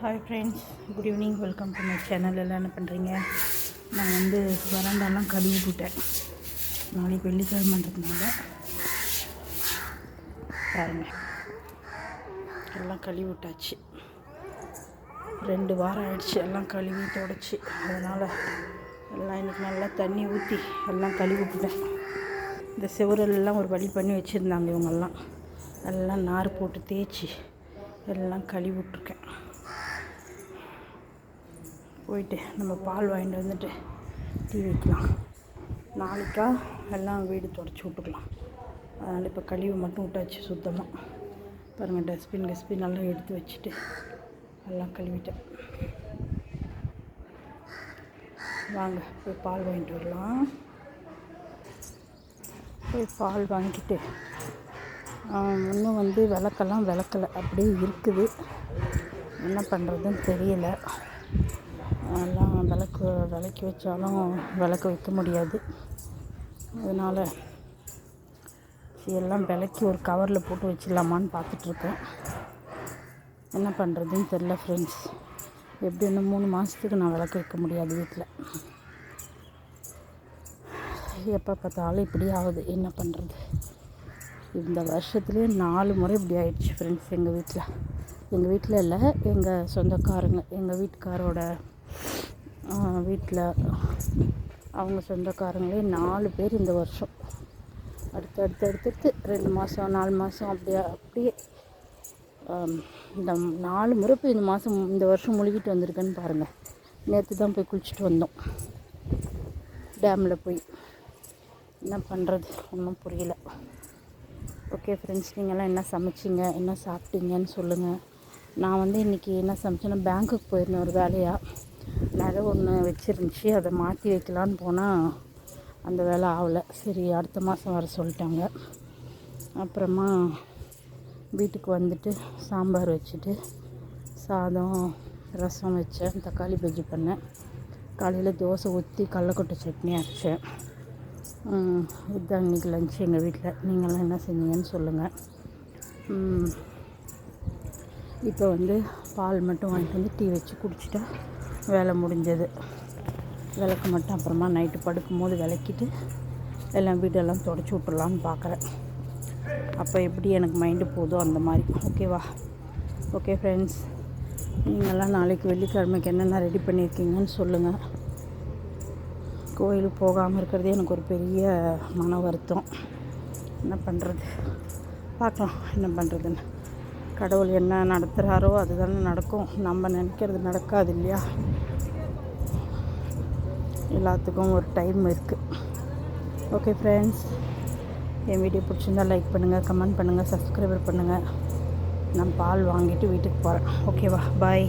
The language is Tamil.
Hi friends good evening welcome to my channel எல்லாம் என்ன பண்ணுறீங்க நான் வந்து வராண்டாலாம் கழுவி விட்டேன் நாளைக்கு வெள்ளிக்கிழமைன்றதுனால பாருங்கள் எல்லாம் கழுவி விட்டாச்சு. ரெண்டு வாரம் ஆயிடுச்சு. எல்லாம் கழுவி தொடச்சி. அதனால் எல்லாம் இன்றைக்கி நல்லா தண்ணி ஊற்றி எல்லாம் கழுவி விட்டுட்டேன். இந்த செவரெல்லாம் ஒரு வழி பண்ணி வச்சுருந்தாங்க இவங்கெல்லாம். எல்லாம் நார் போட்டு தேய்ச்சி எல்லாம் கழுவி விட்ருக்கேன் போயிட்டு நம்ம பால் வாங்கிட்டு வந்துட்டு டீ வைக்கலாம். நாளைக்கா எல்லாம் வீடு தொடச்சி விட்டுக்கலாம். அதனால் இப்போ கழிவு மட்டும் விட்டாச்சு சுத்தமாக பாருங்கள் டஸ்ட்பின் கஸ்பின் எல்லாம் எடுத்து வச்சுட்டு எல்லாம் கழுவிட்டேன். வாங்க போய் பால் வாங்கிட்டு வரலாம். போய் பால் வாங்கிட்டு இன்னும் வந்து விளக்கெல்லாம் விளக்கலை. அப்படியே இருக்குது. என்ன பண்ணுறதுன்னு தெரியல. எல்லாம் விளக்கு விளக்கி வச்சாலும் விளக்கு வைக்க முடியாது. அதனால் எல்லாம் விளக்கி ஒரு கவரில் போட்டு வச்சிடலாமான்னு பார்த்துட்ருக்கேன் என்ன பண்ணுறதுன்னு தெரில ஃப்ரெண்ட்ஸ் எப்படி இன்னும் மூணு மாதத்துக்கு நான் விளக்கு வைக்க முடியாது வீட்டில் எப்போ பார்த்தாலும் இப்படி ஆகுது. என்ன பண்ணுறது இந்த வருஷத்துலேயே நாலு முறை இப்படி ஆயிடுச்சு ஃப்ரெண்ட்ஸ் எங்கள் வீட்டில் எங்கள் வீட்டில் இல்லை எங்கள் சொந்தக்காரங்க எங்கள் வீட்டுக்காரோட வீட்டில் அவங்க சொந்தக்காரங்களே நாலு பேர் இந்த வருஷம். அடுத்து அடுத்து அடுத்தடுத்து ரெண்டு மாதம் நாலு மாதம் அப்படியே அப்படியே இந்த நாலு முறை போய் இந்த மாதம் இந்த வருஷம் முழுகிட்டு வந்திருக்கேன்னு பாருங்கள் நேற்று தான் போய் குளிச்சுட்டு வந்தோம். டேமில் போய். என்ன பண்ணுறது ஒன்றும் புரியல. ஓகே ஃப்ரெண்ட்ஸ் நீங்கள்லாம் என்ன சமைச்சிங்க? என்ன சாப்பிட்டீங்கன்னு சொல்லுங்கள் நான் வந்து இன்றைக்கி என்ன சமைச்சேன்னா பேங்க்குக்கு போயிருந்தேன் ஒரு வேலையாக நகை ஒன்று வச்சுருந்துச்சி. அதை மாற்றி வைக்கலான்னு போனால் அந்த வேலை ஆகலை. சரி அடுத்த மாதம் வர சொல்லிட்டாங்க. அப்புறமா வீட்டுக்கு வந்துட்டு சாம்பார் வச்சுட்டு சாதம் ரசம் வச்சேன். தக்காளி பஜ்ஜி பண்ணேன். காலையில் தோசை ஊற்றி கடலக்கொட்டை சட்னி அரைச்சேன். இதுதான் இன்றைக்கி லஞ்ச் எங்கள் வீட்டில் நீங்களாம் என்ன செஞ்சீங்கன்னு சொல்லுங்கள் இப்போ வந்து பால் மட்டும் வாங்கிட்டு வந்து டீ வச்சு குடிச்சிட்டா வேலை முடிஞ்சது. விளக்கு மட்டும் அப்புறமா நைட்டு படுக்கும்போது விளக்கிட்டு எல்லாம் வீடெல்லாம் தொடச்சி விட்டுலான்னு பார்க்குறேன். அப்போ எப்படி எனக்கு மைண்டு போதோ அந்த மாதிரி. ஓகேவா ஓகே ஃப்ரெண்ட்ஸ் நீங்கள்லாம் நாளைக்கு வெள்ளிக்கிழமைக்கு என்னென்ன ரெடி பண்ணியிருக்கீங்கன்னு சொல்லுங்கள் கோயிலுக்கு போகாமல் இருக்கிறதே எனக்கு ஒரு பெரிய மன வருத்தம். என்ன பண்ணுறது பார்க்கலாம் என்ன பண்ணுறதுன்னு கடவுள் என்ன நடத்துகிறாரோ அதுதானே நடக்கும். நம்ம நினைக்கிறது நடக்காது இல்லையா? எல்லாத்துக்கும் ஒரு டைம் இருக்குது ஓகே ஃப்ரெண்ட்ஸ் என் வீடியோ பிடிச்சிருந்தால் லைக் பண்ணுங்கள் கமெண்ட் பண்ணுங்கள் சப்ஸ்கிரைபர் பண்ணுங்கள் நான் பால் வாங்கிட்டு வீட்டுக்கு போகிறேன் ஓகேவா பாய்